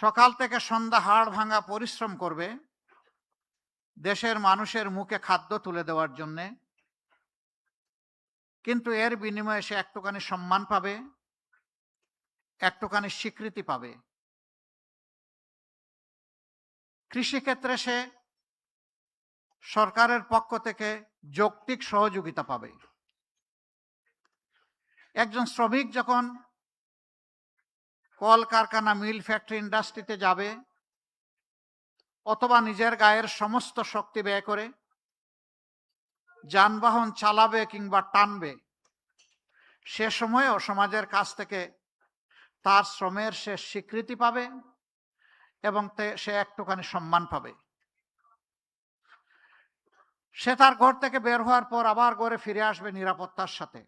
সকাল থেকে সন্ধ্যা হাড় ভাঙা পরিশ্রম করবে দেশের মানুষের মুখে খাদ্য তুলে দেওয়ার জন্যে। কিন্তু এর বিনিময়ে সে একটুখানি সম্মান পাবে, একটুখানি স্বীকৃতি পাবে। কৃষিক্ষেত্রে সে সরকারের পক্ষ থেকে যৌক্তিক সহযোগিতা পাবে। একজন শ্রমিক যখন কল কারখানা মিল ফ্যাক্টরি ইন্ডাস্ট্রিতে যাবে অথবা নিজের গায়ের সমস্ত শক্তি ব্যয় করে যানবাহন চালাবে কিংবা টানবে, সে সময়েও সমাজের কাছ থেকে তার শ্রমের সে স্বীকৃতি পাবে এবং সে একটুখানি সম্মান পাবে। সে তার ঘর থেকে বের হওয়ার পর আবার ঘরে ফিরে আসবে নিরাপত্তার সাথে।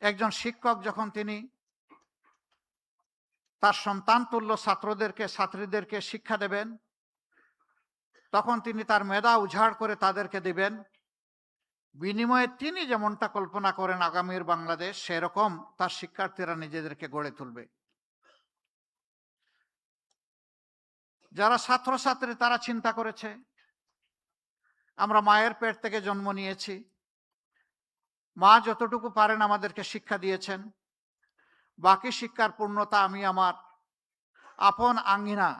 একজন শিক্ষক যখন তিনি তার সন্তান তুল্য ছাত্রদেরকে, ছাত্রীদেরকে শিক্ষা দেবেন, তখন তিনি তার মেধা উজাড় করে তাদেরকে দিবেন। বিনিময়ে তিনি যেমনটা কল্পনা করেন আগামীর বাংলাদেশ, সেরকম তার শিক্ষার্থীরা নিজেদেরকে গড়ে তুলবে। যারা ছাত্রছাত্রী, তারা চিন্তা করেছে, আমরা মায়ের পেট থেকে জন্ম নিয়েছি। মা যতটুকু পারেন আমাদেরকে শিক্ষা দিয়েছেন। বাকি শিক্ষার পূর্ণতা আমি আমার আপন আঙ্গিনা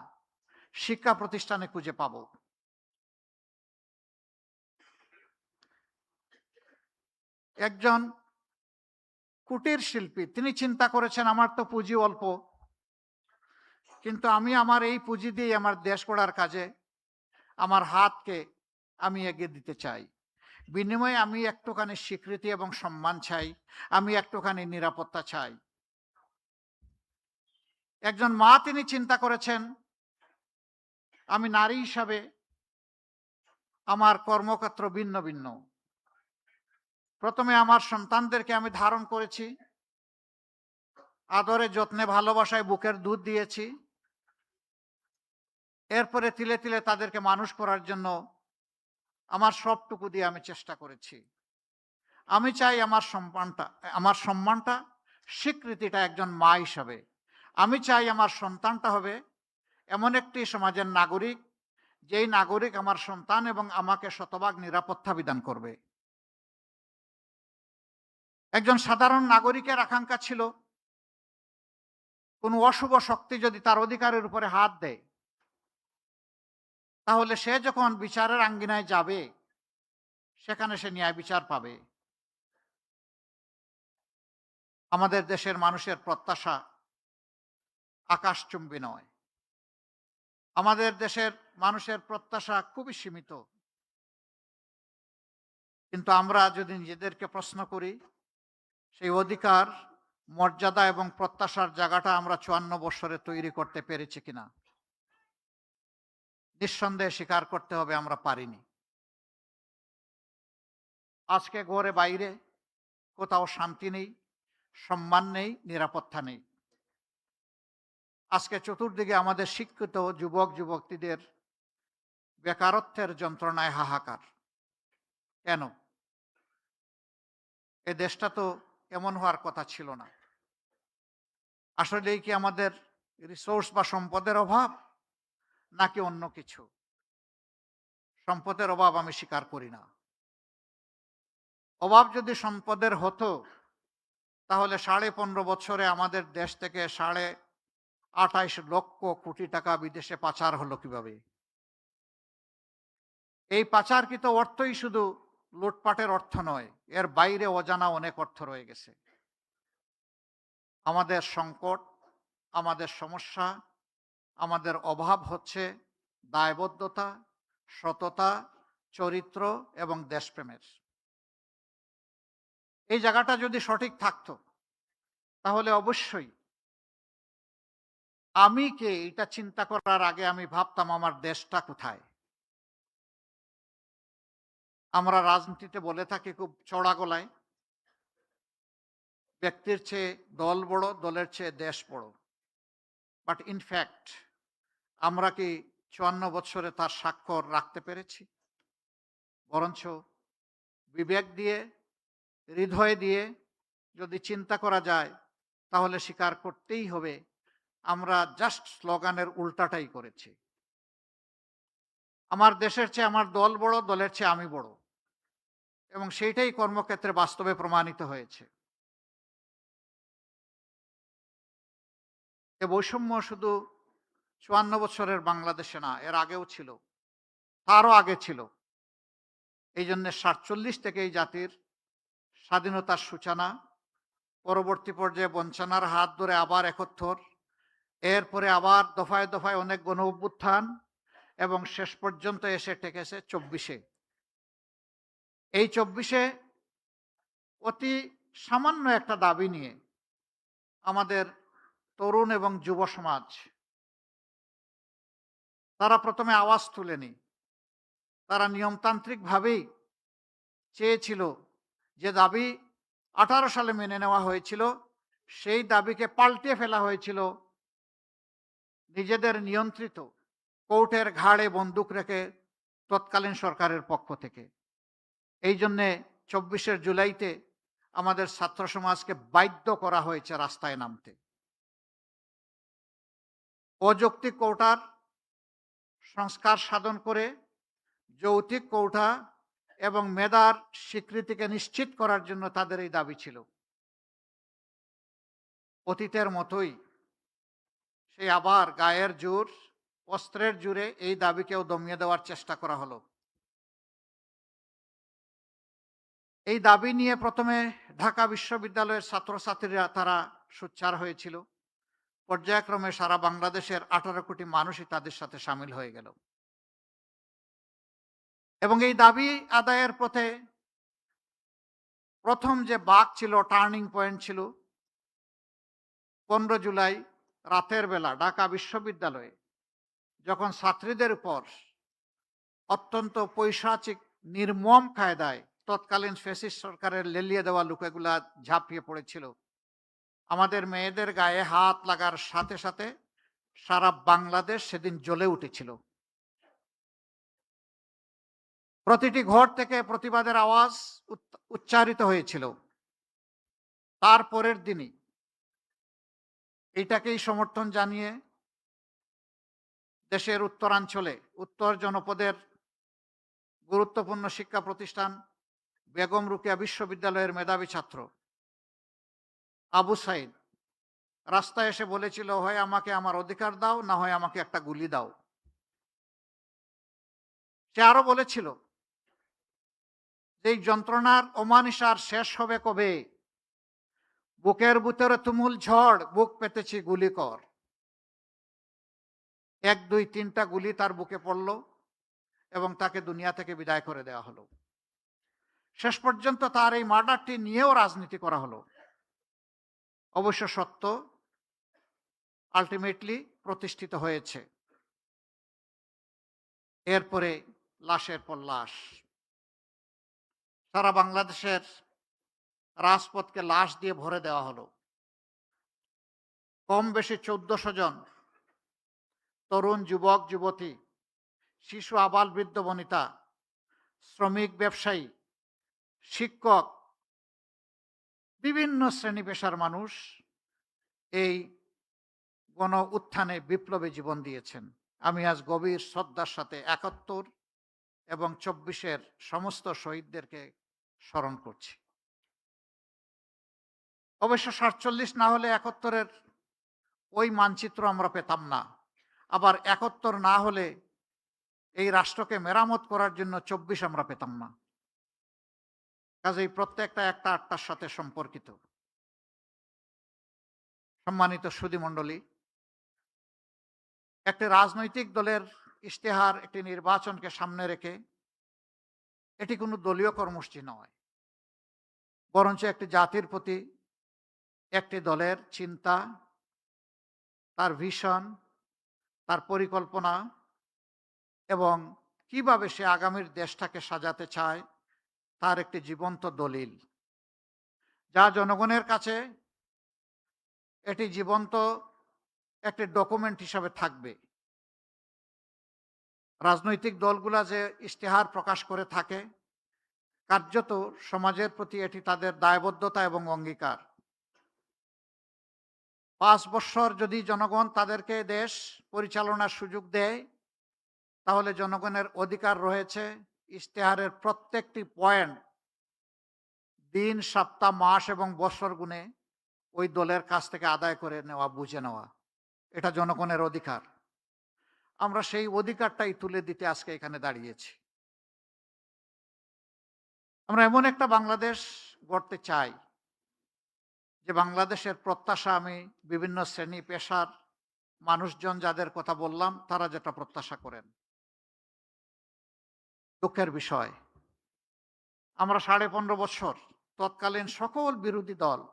শিক্ষা প্রতিষ্ঠানে খুঁজে পাব। একজন কুটির শিল্পী, তিনি চিন্তা করেছেন, আমার তো পুঁজি অল্প, কিন্তু আমি আমার এই পুঁজি দিয়ে আমার দেশ গড়ার কাজে, আমার হাতকে আমি এগিয়ে দিতে চাই। বিনিময়ে আমি একটুখানি স্বীকৃতি এবং সম্মান চাই, আমি একটুখানি নিরাপত্তা চাই। একজন মা তিনি চিন্তা করেছেন, আমি নারী হিসাবে আমার কর্মক্ষেত্র ভিন্ন ভিন্ন। প্রথমে আমার সন্তানদেরকে আমি ধারণ করেছি, আদরে যত্নে ভালোবাসায় বুকের দুধ দিয়েছি, এরপরে তিলে তিলে তাদেরকে মানুষ করার জন্য আমার সবটুকু দিয়ে আমি চেষ্টা করেছি। আমি চাই আমার সম্মানটা আমার সম্মানটা স্বীকৃতিটা একজন মা হিসাবে। আমি চাই আমার সন্তানটা হবে এমন একটি সমাজের নাগরিক, যেই নাগরিক আমার সন্তান এবং আমাকে শতভাগ নিরাপত্তা বিধান করবে। একজন সাধারণ নাগরিকের আকাঙ্ক্ষা ছিল, কোন অশুভ শক্তি যদি তার অধিকারের উপরে হাত দেয় তাহলে সে যখন বিচারের আঙ্গিনায় যাবে, সেখানে সে ন্যায় বিচার পাবে। আমাদের দেশের মানুষের প্রত্যাশা আকাশচুম্বী নয়। আমাদের দেশের মানুষের প্রত্যাশা খুবই সীমিত। কিন্তু আমরা যদি নিজেদেরকে প্রশ্ন করি, সেই অধিকার, মর্যাদা এবং প্রত্যাশার জায়গাটা আমরা চুয়ান্ন বছরে তৈরি করতে পেরেছি কিনা? নিঃসন্দেহে স্বীকার করতে হবে আমরা পারিনি। আজকে ঘরে বাইরে কোথাও শান্তি নেই, সম্মান নেই, নিরাপত্তা নেই। আজকে চতুর্দিকে আমাদের শিক্ষিত যুবক, যুবতীদের বেকারত্বের যন্ত্রণায় হাহাকার। কেন? এ দেশটা তো এমন হওয়ার কথা ছিল না। আসলেই কি আমাদের রিসোর্স বা সম্পদের অভাব? নাকি অন্য কিছু? সম্পদের অভাব আমি স্বীকার করি না। অভাব যদি সম্পদের হতো, তাহলে সাড়ে পনেরো বছরে আমাদের দেশ থেকে সাড়ে আঠাইশ লক্ষ কোটি টাকা বিদেশে পাচার হলো কীভাবে? এই পাচারকৃত অর্থই শুধু লুটপাটের অর্থ নয়, এর বাইরে অজানা অনেক অর্থ রয়ে গেছে। আমাদের সংকট, আমাদের সমস্যা আমাদের অভাব হচ্ছে দায়বদ্ধতা, সততা, চরিত্র এবং দেশপ্রেমের। এই জায়গাটা যদি সঠিক থাকতো, তাহলে অবশ্যই আমি কে এটা চিন্তা করার আগে আমি ভাবতাম আমার দেশটা কোথায়। আমরা রাজনীতিতে বলে থাকি খুব চড়া গলায়, ব্যক্তির চেয়ে দল বড়, দলের চেয়ে দেশ বড়। বাট ইনফ্যাক্ট আমরা কি চুয়ান্ন বছরে তার স্বাক্ষর রাখতে পেরেছি? বরঞ্চ বিবেক দিয়ে, হৃদয় দিয়ে যদি চিন্তা করা যায়, তাহলে স্বীকার করতেই হবে, আমরা জাস্ট স্লোগানের উল্টাটাই করেছি। আমার দেশের চেয়ে আমার দল বড়, দলের চেয়ে আমি বড়। এবং সেইটাই কর্মক্ষেত্রে বাস্তবে প্রমাণিত হয়েছে। এ বৈষম্য শুধু চুয়ান্ন বছরের বাংলাদেশে না, এর আগেও ছিল। তারও আগে ছিল। এই জন্য সাতচল্লিশ থেকে এই জাতির স্বাধীনতার সূচনা, পরবর্তী পর্যায়ে বঞ্চনার হাত ধরে আবার একত্তর এরপরে আবার দফায় দফায় অনেক গণ অভ্যুত্থান এবং শেষ পর্যন্ত এসে টেকেছে চব্বিশে। এই চব্বিশে অতি সামান্য একটা দাবি নিয়ে আমাদের তরুণ এবং যুব সমাজ তারা প্রথমে আওয়াজ তুলেনি তারা নিয়মতান্ত্রিকভাবেই চেয়েছিল যে দাবি আঠারো সালে মেনে নেওয়া হয়েছিল, সেই দাবিকে পাল্টে ফেলা হয়েছিল। নিজেদের নিয়ন্ত্রিত কোর্টের ঘাড়ে বন্দুক রেখে তৎকালীন সরকারের পক্ষ থেকে। এই জন্যে চব্বিশের জুলাইতে আমাদের ছাত্র সমাজকে বাধ্য করা হয়েছে রাস্তায় নামতে। অযৌক্তিক কৌটার সংস্কার সাধন করে, যৌতিক কৌঠা এবং মেধার স্বীকৃতিকে নিশ্চিত করার জন্য তাদের এই দাবি ছিল। অতীতের মতোই সেই আবার গায়ের জোর, অস্ত্রের জুড়ে এই দাবিকেও দমিয়ে দেওয়ার চেষ্টা করা হলো। এই দাবি নিয়ে প্রথমে ঢাকা বিশ্ববিদ্যালয়ের ছাত্রছাত্রীরা তারা সোচ্চার হয়েছিল। পর্যায়ক্রমে সারা বাংলাদেশের আঠারো কোটি মানুষই তাদের সাথে সামিল হয়ে গেল। এবং এই দাবি আদায়ের পথে প্রথম যে বাক ছিল, টার্নিং পয়েন্ট ছিল, পনেরো জুলাই রাতের বেলা ঢাকা বিশ্ববিদ্যালয়ে যখন ছাত্রীদের উপর অত্যন্ত পৈশাচিক, নির্মম কায়দায় তৎকালীন ফেসিস সরকারের লেলিয়ে দেওয়া লোকেগুলা ঝাঁপিয়ে পড়েছিল আমাদের মেয়েদের গায়ে হাত লাগার সাথে সাথে সারা বাংলাদেশ সেদিন জ্বলে উঠেছিল। প্রতিটি ঘর থেকে প্রতিবাদের আওয়াজ উচ্চারিত হয়েছিল। তারপরের দিনই এটাকেই সমর্থন জানিয়ে দেশের উত্তরাঞ্চলে উত্তর জনপদের গুরুত্বপূর্ণ শিক্ষা প্রতিষ্ঠান বেগম রুকিয়া বিশ্ববিদ্যালয়ের মেধাবী ছাত্র আবু সাইদ। রাস্তায় এসে বলেছিল, হয় আমাকে আমার অধিকার দাও, না হয় আমাকে একটা গুলি দাও। সে আরও বলেছিল যে যন্ত্রণার অমানিসার শেষ হবে কবে? বুকের ভিতরে তুমুল ঝড়, বুক পেতেছি গুলি কর। এক, দুই, তিনটা গুলি তার বুকে পড়ল এবং তাকে দুনিয়া থেকে বিদায় করে দেওয়া হলো। শেষ পর্যন্ত তার এই মার্ডারটি নিয়েও রাজনীতি করা হলো। অবশ্য সত্য আলটিমেটলি প্রতিষ্ঠিত হয়েছে। এরপরে লাশের পর লাশ। সারা বাংলাদেশের রাজপথকে লাশ দিয়ে ভরে দেওয়া হলো। কম বেশি চোদ্দশো জন তরুণ যুবক, যুবতী, শিশু, আবাল, বৃদ্ধ, বনিতা, শ্রমিক, ব্যবসায়ী, শিক্ষক বিভিন্ন শ্রেণি পেশার মানুষ এই গণ উত্থানে বিপ্লবে জীবন দিয়েছেন। আমি আজ গভীর শ্রদ্ধার সাথে একাত্তর এবং চব্বিশের সমস্ত শহীদদেরকে স্মরণ করছি। অবশ্য সাতচল্লিশ না হলে একাত্তরের ওই মানচিত্র আমরা পেতাম না। আবার একাত্তর না হলে এই রাষ্ট্রকে মেরামত করার জন্য চব্বিশ আমরা পেতাম না। কাজেই প্রত্যেকটা একটা আটটার সাথে সম্পর্কিত। সম্মানিত সুদী মণ্ডলী একটি রাজনৈতিক দলের ইশতেহার, একটি নির্বাচনকে সামনে রেখে এটি কোনো দলীয় কর্মসূচি নয়। বরঞ্চ একটি জাতির প্রতি একটি দলের চিন্তা, তার ভিশন, তার পরিকল্পনা এবং কীভাবে সে আগামীর দেশটাকে সাজাতে চায় তার একটি জীবন্ত দলিল। যা জনগণের কাছে এটি জীবন্ত একটি ডকুমেন্ট হিসাবে থাকবে। রাজনৈতিক দলগুলা যে ইশতেহার প্রকাশ করে থাকে, কার্যত সমাজের প্রতি এটি তাদের দায়বদ্ধতা এবং অঙ্গীকার। পাঁচ বছর যদি জনগণ তাদেরকে দেশ পরিচালনার সুযোগ দেয়, তাহলে জনগণের অধিকার রয়েছে ইশতেহারের প্রত্যেকটি পয়েন্ট দিন, সপ্তাহ, মাস এবং বছর গুণে ওই দলের কাছ থেকে আদায় করে নেওয়া, বুঝে নেওয়া। এটা জনগণের অধিকার। আমরা সেই অধিকারটাই তুলে দিতে আজকে এখানে দাঁড়িয়েছি। আমরা এমন একটা বাংলাদেশ গড়তে চাই, যে বাংলাদেশের প্রত্যাশা আমি বিভিন্ন শ্রেণি পেশার মানুষজন যাদের কথা বললাম, তারা যেটা প্রত্যাশা করেন। দুঃখের বিষয়। আমরা সাড়ে পনেরো বছর তৎকালীন সকল বিরোধী দল,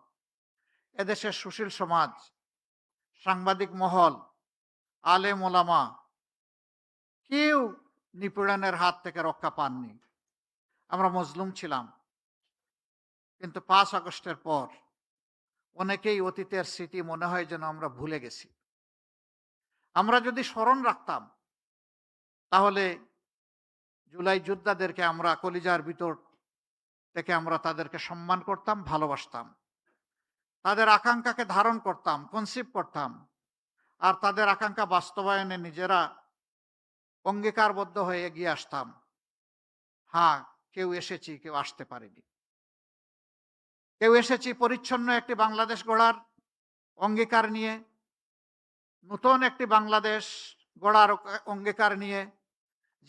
এদেশের সুশীল সমাজ, সাংবাদিক মহল আলে ওলামা কেউ নিপীড়নের হাত থেকে রক্ষা পাননি। আমরা মজলুম ছিলাম। কিন্তু পাঁচ আগস্টের পর অনেকেই অতীতের স্মৃতি মনে হয় যেন আমরা ভুলে গেছি। আমরা যদি স্মরণ রাখতাম, তাহলে জুলাই যোদ্ধাদেরকে আমরা কলিজার ভিতর থেকে আমরা তাদেরকে সম্মান করতাম, ভালোবাসতাম। তাদের আকাঙ্ক্ষাকে ধারণ করতাম কনসিভ করতাম। আর তাদের আকাঙ্ক্ষা বাস্তবায়নে নিজেরা অঙ্গীকারবদ্ধ হয়ে এগিয়ে আসতাম। হ্যাঁ কেউ এসেছি, কেউ আসতে পারেনি। কেউ এসেছি পরিচ্ছন্ন একটি বাংলাদেশ গড়ার অঙ্গীকার নিয়ে, নতুন একটি বাংলাদেশ গড়ার অঙ্গীকার নিয়ে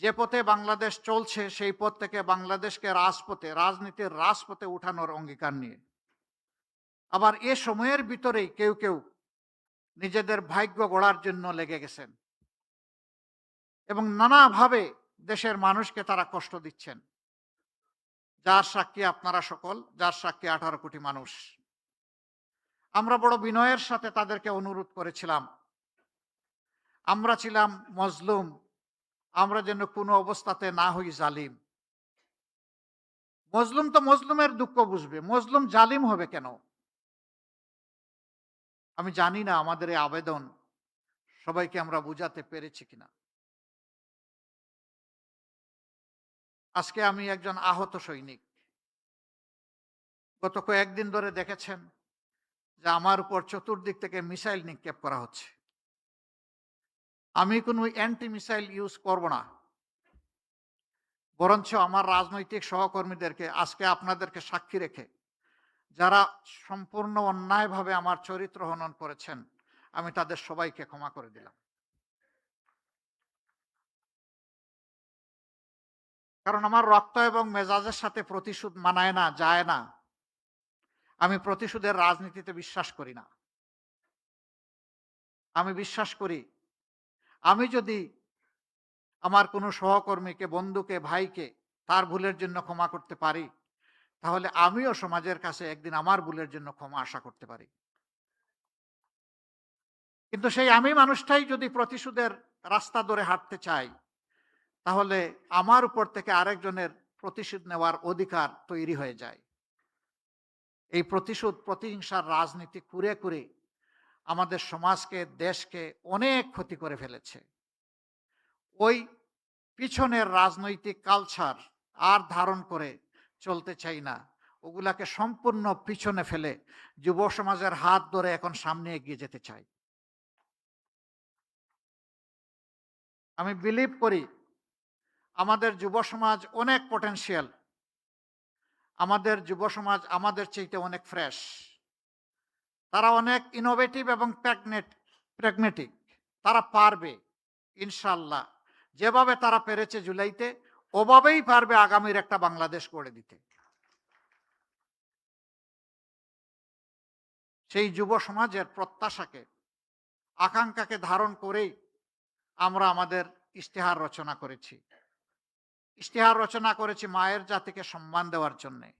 যে পথে বাংলাদেশ চলছে, সেই পথ থেকে বাংলাদেশকে রাজপথে, রাজনীতির রাজপথে উঠানোর অঙ্গীকার নিয়ে। আবার এ সময়ের ভিতরেই কেউ কেউ নিজেদের ভাগ্য গড়ার জন্য লেগে গেছেন এবং নানাভাবে দেশের মানুষকে তারা কষ্ট দিচ্ছেন। যার সাক্ষী আপনারা সকল, যার সাক্ষী আঠারো কোটি মানুষ। আমরা বড় বিনয়ের সাথে তাদেরকে অনুরোধ করেছিলাম। আমরা ছিলাম মজলুম আমরা যেন কোনো অবস্থাতে না হই জালিম। মজলুম তো মজলুমের দুঃখ বুঝবে, মজলুম জালিম হবে কেন? আমি জানি না আমাদের এই আবেদন সবাইকে আমরা বুঝাতে পেরেছি কিনা। আজকে আমি একজন আহত সৈনিক। গত কয়েকদিন ধরে দেখেছেন যে আমার উপর চতুর্দিক থেকে মিসাইল নিক্ষেপ করা হচ্ছে। আমি কোনো অ্যান্টি মিসাইল ইউজ করব না। বরঞ্চ আমার রাজনৈতিক সহকর্মীদেরকে, আজকে আপনাদেরকে সাক্ষী রেখে, যারা সম্পূর্ণ অন্যায়ভাবে আমার চরিত্র হনন করেছেন, আমি তাদের সবাইকে ক্ষমা করে দিলাম। কারণ আমার রক্ত এবং মেজাজের সাথে প্রতিশোধ মানায় না, যায় না। আমি প্রতিশোধের রাজনীতিতে বিশ্বাস করি না। আমি বিশ্বাস করি আমি যদি আমার কোনো সহকর্মীকে, বন্ধুকে, ভাইকে তার ভুলের জন্য ক্ষমা করতে পারি, তাহলে আমিও সমাজের কাছে একদিন আমার ভুলের জন্য ক্ষমা আশা করতে পারি। কিন্তু সেই আমি মানুষটাই যদি প্রতিশোধের রাস্তা ধরে হাঁটতে চাই, তাহলে আমার উপর থেকে আরেকজনের প্রতিশোধ নেওয়ার অধিকার তৈরি হয়ে যায়। এই প্রতিশোধ, প্রতিহিংসার রাজনীতি কুরে কুরে আমাদের সমাজকে, দেশকে অনেক ক্ষতি করে ফেলেছে। ওই পিছনের রাজনৈতিক কালচার আর ধারণ করে চলতে চাই না। ওগুলাকে সম্পূর্ণ পিছনে ফেলে যুব সমাজের হাত ধরে এখন সামনে এগিয়ে যেতে চাই। আমি বিলিভ করি, আমাদের যুব সমাজ অনেক পটেনশিয়াল আমাদের যুব সমাজ আমাদের চাইতে অনেক ফ্রেশ তারা অনেক ইনোভেটিভ এবং প্যাগনেট প্র্যাগমেটিক তারা পারবে, ইনশাল্লাহ। যেভাবে তারা পেরেছে জুলাইতে, ওভাবেই পারবে আগামীর একটা বাংলাদেশ গড়ে দিতে। সেই যুব সমাজের প্রত্যাশাকে, আকাঙ্ক্ষাকে ধারণ করেই আমরা আমাদের ইশতেহার রচনা করেছি। ইশতেহার রচনা করেছি মায়ের জাতিকে সম্মান দেওয়ার জন্যে।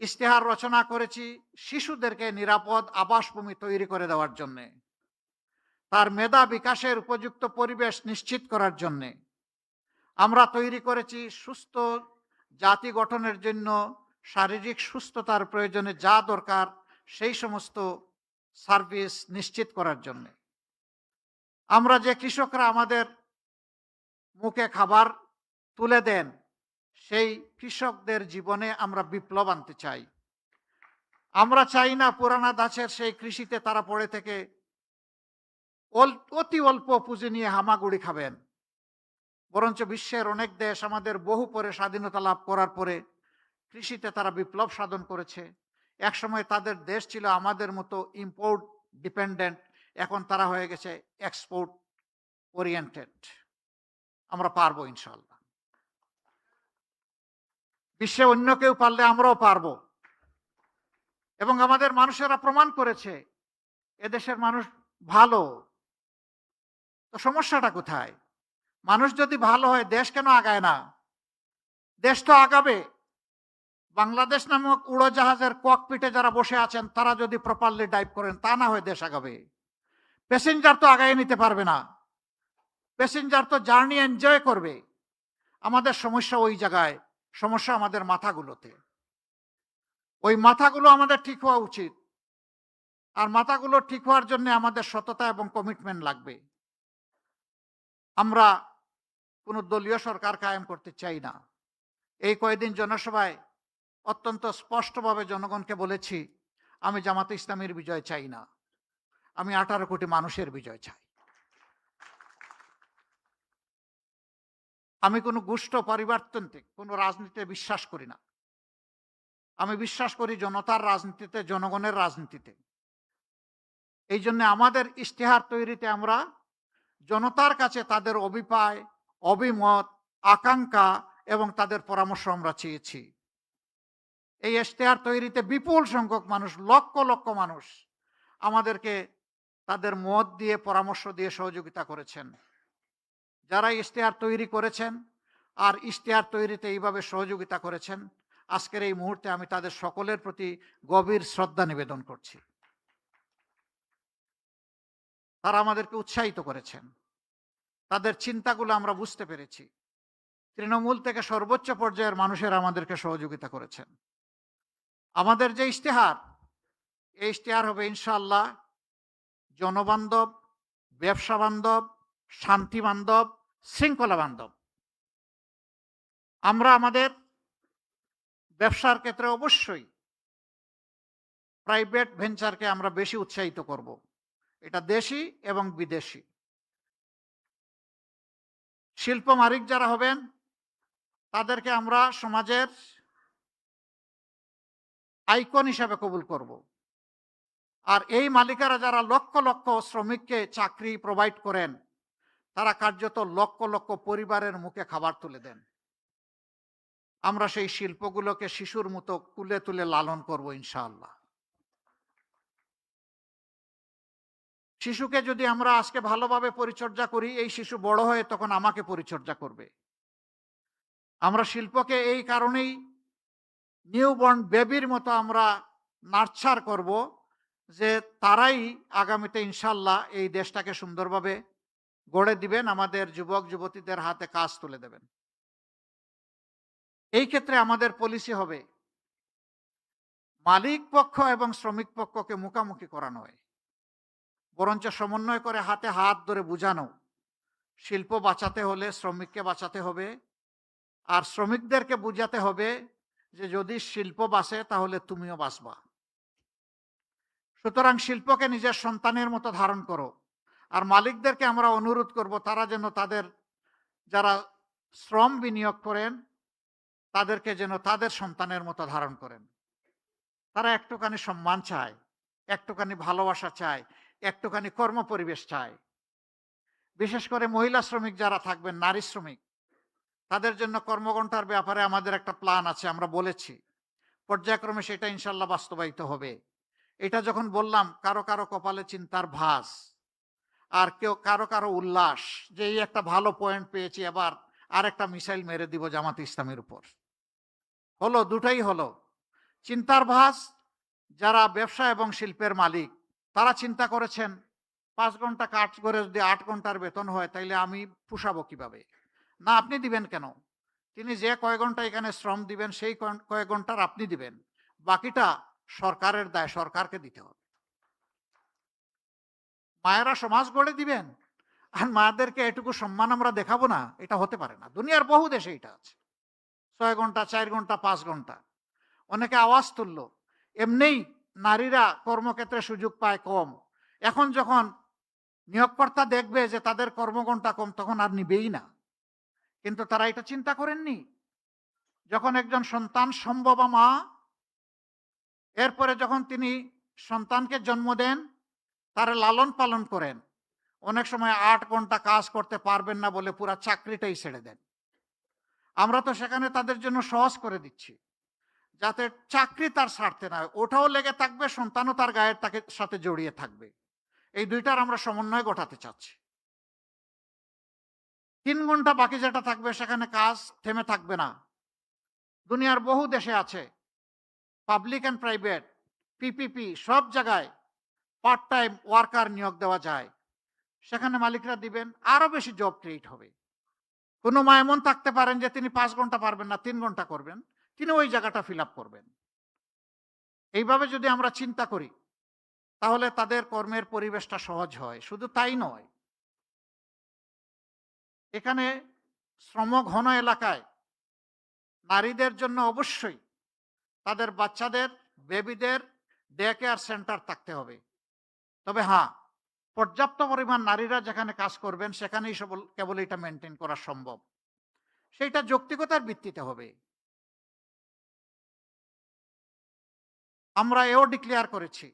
ইশতেহার রচনা করেছি শিশুদেরকে নিরাপদ আবাসভূমি তৈরি করে দেওয়ার জন্যে, তার মেধা বিকাশের উপযুক্ত পরিবেশ নিশ্চিত করার জন্যে। আমরা তৈরি করেছি সুস্থ জাতি গঠনের জন্য শারীরিক সুস্থতার প্রয়োজনে যা দরকার সেই সমস্ত সার্ভিস নিশ্চিত করার জন্যে। আমরা যে কৃষকরা আমাদের মুখে খাবার তুলে দেন সেই কৃষকদের জীবনে আমরা বিপ্লব আনতে চাই। আমরা চাই না পুরানা দাসের সেই কৃষিতে তারা পড়ে থেকে অতি অল্প পুঁজি নিয়ে হামাগুড়ি খাবেন। বরঞ্চ বিশ্বের অনেক দেশ আমাদের বহু পরে স্বাধীনতা লাভ করার পরে কৃষিতে তারা বিপ্লব সাধন করেছে। একসময় তাদের দেশ ছিল আমাদের মতো ইম্পোর্ট ডিপেন্ডেন্ট এখন তারা হয়ে গেছে এক্সপোর্ট ওরিয়েন্টেড আমরা পারব ইনশাল্লাহ বিশ্বে অন্য কেউ পারলে আমরাও পারব। এবং আমাদের মানুষেরা প্রমাণ করেছে, এদেশের মানুষ ভালো। তো সমস্যাটা কোথায়? মানুষ যদি ভালো হয়, দেশ কেন আগায় না? দেশ তো আগাবে। বাংলাদেশ নামক উড়োজাহাজের ককপিটে যারা বসে আছেন, তারা যদি প্রপারলি ডাইভ করেন, তা না হয় দেশ আগাবে। প্যাসেঞ্জার তো আগায় নিতে পারবে না। প্যাসেঞ্জার তো জার্নি এনজয় করবে। আমাদের সমস্যা ওই জায়গায়। সমস্যা আমাদের মাথাগুলোতে। ওই মাথাগুলো আমাদের ঠিক হওয়া উচিত। আর মাথাগুলো ঠিক হওয়ার জন্য আমাদের সততা এবং কমিটমেন্ট লাগবে। আমরা কোনো দলীয় সরকার কায়েম করতে চাই না। এই কয়েকদিন জনসভায় অত্যন্ত স্পষ্টভাবে জনগণকে বলেছি, আমি জামাতে ইসলামের বিজয় চাই না। আমি আঠারো কোটি মানুষের বিজয় চাই। আমি কোনো গুষ্ঠ পরিবর্তনতে, কোনো রাজনীতিতে বিশ্বাস করি না। আমি বিশ্বাস করি জনতার রাজনীতিতে, জনগণের রাজনীতিতে। এই জন্য আমাদের ইশতেহার তৈরিতে আমরা জনতার কাছে তাদের অভিপ্রায়, অভিমত, আকাঙ্ক্ষা এবং তাদের পরামর্শ আমরা চেয়েছি। এই ইশতেহার তৈরিতে বিপুল সংখ্যক মানুষ, লক্ষ লক্ষ মানুষ আমাদেরকে তাদের মত দিয়ে, পরামর্শ দিয়ে সহযোগিতা করেছেন। যারা ইশতেহার তৈরি করেছেন আর ইশতেহার তৈরিতে এইভাবে সহযোগিতা করেছেন, আজকের এই মুহূর্তে আমি তাদের সকলের প্রতি গভীর শ্রদ্ধা নিবেদন করছি। তারা আমাদেরকে উৎসাহিত করেছেন। তাদের চিন্তাগুলো আমরা বুঝতে পেরেছি। তৃণমূল থেকে সর্বোচ্চ পর্যায়ের মানুষের আমাদেরকে সহযোগিতা করেছেন। আমাদের যে ইশতেহার, এই ইশতেহার হবে ইনশাল্লাহ জনবান্ধব, ব্যবসা বান্ধব শান্তি বান্ধব শৃঙ্খলা বান্ধব আমরা আমাদের ব্যবসার ক্ষেত্রে অবশ্যই প্রাইভেট ভেঞ্চারকে আমরা বেশি উৎসাহিত করব। এটা দেশি এবং বিদেশি। শিল্প মালিক যারা হবেন, তাদেরকে আমরা সমাজের আইকন হিসাবে কবুল করব। আর এই মালিকারা যারা লক্ষ লক্ষ শ্রমিককে চাকরি প্রোভাইড করেন তারা কার্যত লক্ষ লক্ষ পরিবারের মুখে খাবার তুলে দেন। আমরা সেই শিল্পগুলোকে শিশুর মতো তুলে তুলে লালন করব ইনশাআল্লাহ। শিশুকে যদি আমরা আজকে ভালোভাবে পরিচর্যা করি, এই শিশু বড় হয়ে তখন আমাকে পরিচর্যা করবে। আমরা শিল্পকে এই কারণেই নিউবর্ন বেবির মতো আমরা নার্চার করব যে তারাই আগামীতে ইনশাল্লাহ এই দেশটাকে সুন্দরভাবে গড়ে দিবেন, আমাদের যুবক, যুবতীদের হাতে কাজ তুলে দেবেন। এই ক্ষেত্রে আমাদের পলিসি হবে, মালিক পক্ষ এবং শ্রমিক পক্ষকে মুখামুখি করা নয় বরঞ্চ সমন্বয় করে হাতে হাত ধরে বুঝানো, শিল্প বাঁচাতে হলে শ্রমিককে বাঁচাতে হবে, আর শ্রমিকদেরকে বুঝাতে হবে যে যদি শিল্প বাঁচে তাহলে তুমিও বাঁচবা। সুতরাং শিল্পকে নিজের সন্তানের মতো ধারণ করো। আর মালিকদেরকে আমরা অনুরোধ করব, তারা যেন তাদের যারা শ্রম বিনিয়োগ করেন, তাদেরকে যেন তাদের সন্তানের মতো ধারণ করেন। তারা একটুখানি সম্মান চায়, একটুখানি ভালোবাসা চায়, একটুখানি কর্ম পরিবেশ চায়। বিশেষ করে মহিলা শ্রমিক যারা থাকবেন, নারী শ্রমিক, তাদের জন্য কর্মঘণ্টার ব্যাপারে আমাদের একটা প্ল্যান আছে, আমরা বলেছি। পর্যায়ক্রমে সেটা ইনশাল্লাহ বাস্তবায়িত হবে। এটা যখন বললাম, কারও কারও কপালে চিন্তার ভাস আর কেউ কারও কারও উল্লাস যে এই একটা ভালো পয়েন্ট পেয়েছি এবার আর একটা মিসাইল মেরে দিব জামাত ইসলামের উপর। হলো, দুটাই হলো। চিন্তার ভাস যারা ব্যবসা এবং শিল্পের মালিক, তারা চিন্তা করেছেন, পাঁচ ঘণ্টা কাজ করে যদি আট ঘণ্টার বেতন হয়, তাইলে আমি পুষাবো কীভাবে? না, আপনি দিবেন কেন? তিনি যে কয় ঘণ্টা এখানে শ্রম দিবেন, সেই কয়- কয়েক ঘণ্টার আপনি দিবেন। বাকিটা সরকারের দায়, সরকারকে দিতে হবে। মায়েরা সমাজ গড়ে দিবেন আর মায়েদেরকে এটুকু সম্মান আমরা দেখাবো না, এটা হতে পারে না। দুনিয়ার বহু দেশে এটা আছে। ছয় ঘণ্টা, চার ঘণ্টা, পাঁচ ঘণ্টা। অনেকে আওয়াজ তুললো। এমনিই নারীরা কর্মক্ষেত্রে সুযোগ পায় কম। এখন যখন নিয়োগকর্তা দেখবে যে তাদের কর্মঘণ্টা কম, তখন আর নিবেই না। কিন্তু তারা এটা চিন্তা করেননি। যখন একজন সন্তান সম্ভবা মা, এরপরে যখন তিনি সন্তানকে জন্ম দেন তারা লালন পালন করেন। অনেক সময় আট ঘণ্টা কাজ করতে পারবেন না বলে পুরা চাকরিটাই ছেড়ে দেন। আমরা তো সেখানে তাদের জন্য সহজ করে দিচ্ছি। যাতে চাকরি তার ছাড়তে না ওটাও লেগে থাকবে, সন্তানও তার গায়ের তাকে সাথে জড়িয়ে থাকবে। এই দুইটার আমরা সমন্বয় ঘটাতে চাচ্ছি। তিন ঘণ্টা বাকি যেটা থাকবে, সেখানে কাজ থেমে থাকবে না। দুনিয়ার বহু দেশে আছে। পাবলিক অ্যান্ড প্রাইভেট, পিপিপি, সব জায়গায় পার্ট টাইম ওয়ার্কার নিয়োগ দেওয়া যায়। সেখানে মালিকরা দিবেন, আরও বেশি জব ক্রিয়েট হবে। কোনো মা এমন থাকতে পারেন যে তিনি পাঁচ ঘণ্টা পারবেন না, তিন ঘণ্টা করবেন। তিনি ওই জায়গাটা ফিল করবেন। এইভাবে যদি আমরা চিন্তা করি, তাহলে তাদের কর্মের পরিবেশটা সহজ হয়। শুধু তাই নয়, এখানে শ্রম ঘন এলাকায় নারীদের জন্য অবশ্যই তাদের বাচ্চাদের বেবিদের ডে কেয়ার সেন্টার থাকতে হবে। তবে হ্যাঁ পর্যাপ্ত পরিমাণ নারীরা যেখানে কাজ করবেন, সেখানেই সবল কেবল এটা মেনটেন করা সম্ভব। সেইটা যৌক্তিকতার ভিত্তিতে হবে। আমরা এও ডিক্লেয়ার করেছি,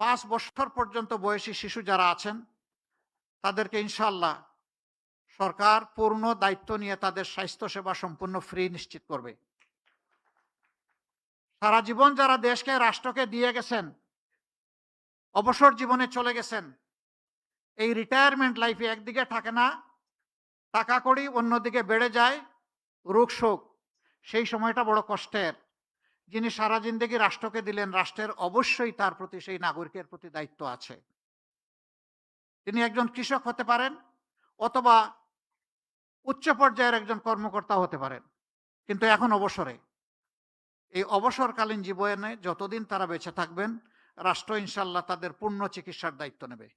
পাঁচ বছর পর্যন্ত বয়সী শিশু যারা আছেন, তাদেরকে ইনশাল্লাহ সরকার পূর্ণ দায়িত্ব নিয়ে তাদের স্বাস্থ্য সেবা সম্পূর্ণ ফ্রি নিশ্চিত করবে। সারা জীবন যারা দেশকে, রাষ্ট্রকে দিয়ে গেছেন অবসর জীবনে চলে গেছেন। এই রিটায়ারমেন্ট লাইফে একদিকে থাকে না, টাকা কড়ি অন্যদিকে বেড়ে যায়, রোগ শোক, সেই সময়টা বড় কষ্টের। যিনি সারা জিন্দগি রাষ্ট্রকে দিলেন, রাষ্ট্রের অবশ্যই তার প্রতি সেই নাগরিকের প্রতি দায়িত্ব আছে। তিনি একজন কৃষক হতে পারেন অথবা উচ্চ পর্যায়ের একজন কর্মকর্তা হতে পারেন। কিন্তু এখন অবসরে। এই অবসরকালীন জীবনে যতদিন তারা বেঁচে থাকবেন রাষ্ট্র ইনশাল্লাহ তাদের পূর্ণ চিকিৎসার দায়িত্ব নেবে।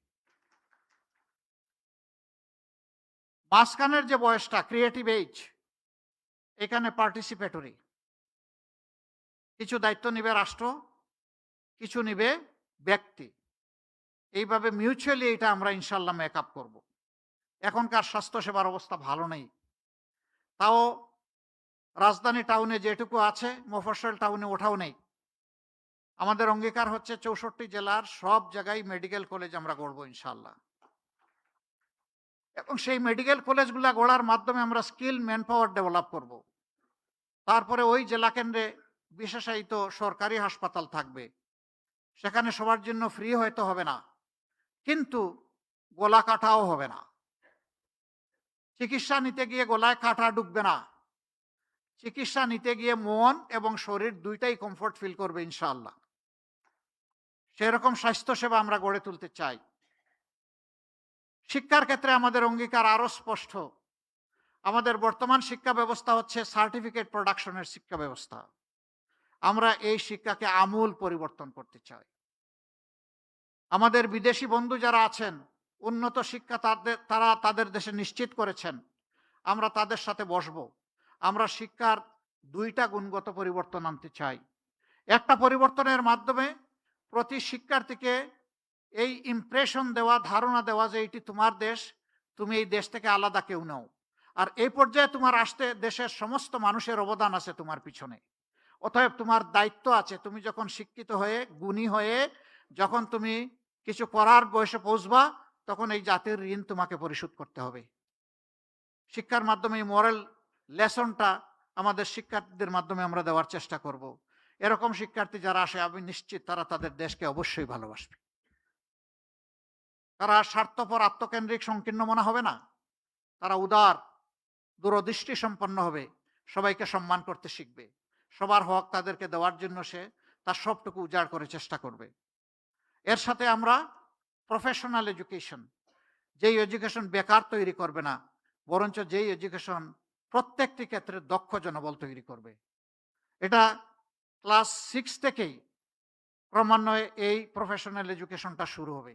মাঝখানের যে বয়সটা ক্রিয়েটিভ এইজ এখানে পার্টিসিপেটরি কিছু দায়িত্ব নিবে রাষ্ট্র, কিছু নিবে ব্যক্তি। এইভাবে মিউচুয়ালি এটা আমরা ইনশাল্লাহ মেক আপ করব। এখনকার স্বাস্থ্যসেবার অবস্থা ভালো নেই। তাও রাজধানী টাউনে যেটুকু আছে, মফস্বল টাউনে ওঠাও নেই। আমাদের অঙ্গীকার হচ্ছে চৌষট্টি জেলার সব জায়গায় মেডিকেল কলেজ আমরা গড়বো ইনশাল্লাহ এবং সেই মেডিকেল কলেজগুলা গড়ার মাধ্যমে আমরা স্কিল ম্যান পাওয়ার ডেভেলপ করব। তারপরে ওই জেলা কেন্দ্রে বিশেষায়িত সরকারি হাসপাতাল থাকবে। সেখানে সবার জন্য ফ্রি হয়তো হবে না, কিন্তু গলা কাটাও হবে না। চিকিৎসা নিতে গিয়ে গলায় কাটা ঢুকবে না। চিকিৎসা নিতে গিয়ে মন এবং শরীর দুইটাই কমফোর্ট ফিল করবে ইনশাআল্লাহ। সেরকম স্বাস্থ্যসেবা আমরা গড়ে তুলতে চাই। শিক্ষার ক্ষেত্রে আমাদের অঙ্গীকার আরও স্পষ্ট। আমাদের বর্তমান শিক্ষা ব্যবস্থা হচ্ছে সার্টিফিকেট প্রোডাকশনের শিক্ষা ব্যবস্থা। আমরা এই শিক্ষাকে আমূল পরিবর্তন করতে চাই। আমাদের বিদেশি বন্ধু যারা আছেন, উন্নত শিক্ষা তাদের, তারা তাদের দেশে নিশ্চিত করেছেন, আমরা তাদের সাথে বসবো। আমরা শিক্ষার দুইটা গুণগত পরিবর্তন আনতে চাই। একটা পরিবর্তনের মাধ্যমে প্রতি শিক্ষার্থীকে এই ইমপ্রেশন দেওয়া, ধারণা দেওয়া যে এটি তোমার দেশ, তুমি এই দেশ থেকে আলাদা কেউ নাও। আর এই পর্যায়ে তোমার আসতে দেশের সমস্ত মানুষের অবদান আছে তোমার পিছনে। অতএব তোমার দায়িত্ব আছে। তুমি যখন শিক্ষিত হয়ে, গুণী হয়ে, যখন তুমি কিছু করার বয়সে পৌঁছবা, তখন এই জাতির ঋণ তোমাকে পরিশোধ করতে হবে। শিক্ষার মাধ্যমে এই মরাল লেসনটা আমাদের শিক্ষার্থীদের মাধ্যমে আমরা দেওয়ার চেষ্টা করব। এরকম শিক্ষার্থী যারা আসে, আমি নিশ্চিত তারা তাদের দেশকে অবশ্যই ভালোবাসবে। তারা স্বার্থপর, আত্মকেন্দ্রিক, সংকীর্ণ মনে হবে না। তারা উদার, দূরদৃষ্টি সম্পন্ন হবে, সবাইকে সম্মান করতে শিখবে। সবার হক তাদেরকে দেওয়ার জন্য সে তার সবটুকু উজাড় করে চেষ্টা করবে। এর সাথে আমরা প্রফেশনাল এডুকেশন যেই এডুকেশন বেকার তৈরি করবে না, বরঞ্চ যেই এডুকেশন প্রত্যেকটি ক্ষেত্রে দক্ষ জনবল তৈরি করবে। এটা ক্লাস সিক্স থেকেই ক্রমান্বয়ে এই প্রফেশনাল এডুকেশনটা শুরু হবে।